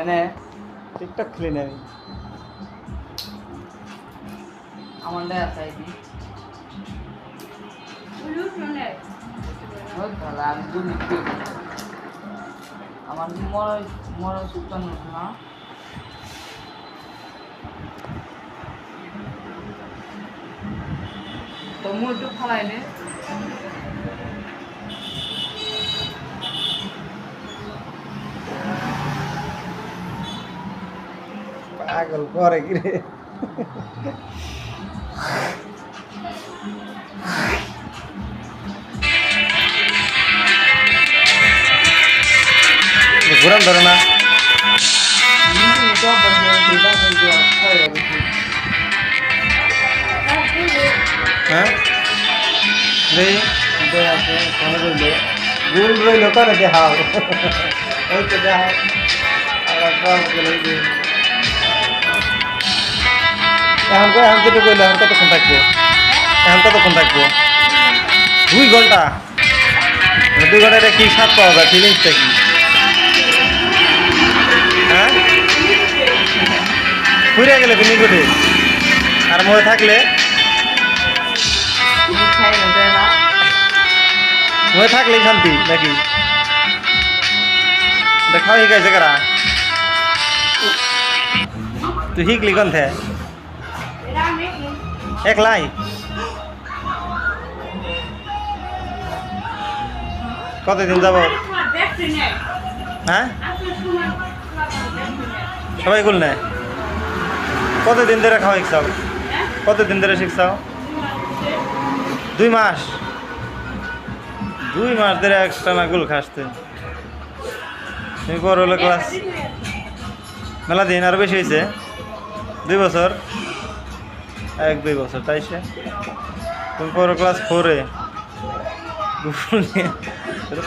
এনে টিকটক খুলে নেই। আমার দেয়া চাইবি বহুত ভালো আমি করি। না। আমার মরার মরার সুতান না। তো মুখ একটু পাগল করে কি রে ঘুরান ধরে না কিন্তু এটা বন্ধ দিবা বন্ধ খাই গেছে হ্যাঁ দেই দেয়া আছে ভালো রইলে গুল রইল করে দেখাও এই তো দেখাও আর সব গেলে এই যে। এখন এখন যেটা কইলে, এখন কতক্ষণ থাকব? এখন কতক্ষণ থাকব? দুই ঘণ্টা। দুই ঘণ্টা এটা কি স্বাদ পাওয়া যায়? ফিলিংসটা কি? হ্যাঁ? ঘুরে গেলে তুমি কোটে আর মনে থাকলে? মনে থাকলেই শান্তি, নাকি? দেখাও শিকাইছে কারা? তুই শিকলি কোন থে একলাই কতদিন যাব? হ্যাঁ? সবাই গুল নেয়। কতদিন ধরে খাওয়া শিখছাও? কতদিন ধরে শিখছাও? দুই মাস। দুই মাস ধরে একটা না গুল খাসতে। তুমি বড় হলো ক্লাস মেলা দিন আরও বেশি হয়েছে দুই বছর। এক, দুই বছর, তাই সে? তুমি ক্লাস ফোরে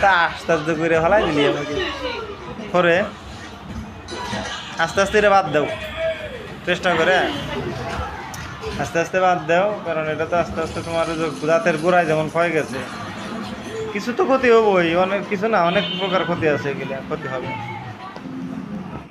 তা আস্তে আস্তে করে ফেলাই দিলি আমাকে। ফোরে আস্তে আস্তে এটা বাদ দাও। চেষ্টা করে। আস্তে আস্তে বাদ দাও, কারণ এটা তো আস্তে আস্তে তোমার দাঁতের গোড়ায় যেমন ক্ষয় গেছে। কিছু তো ক্ষতি হবই, অনেক কিছু না, অনেক প্রকার ক্ষতি আছে এগুলো, ক্ষতি হবে।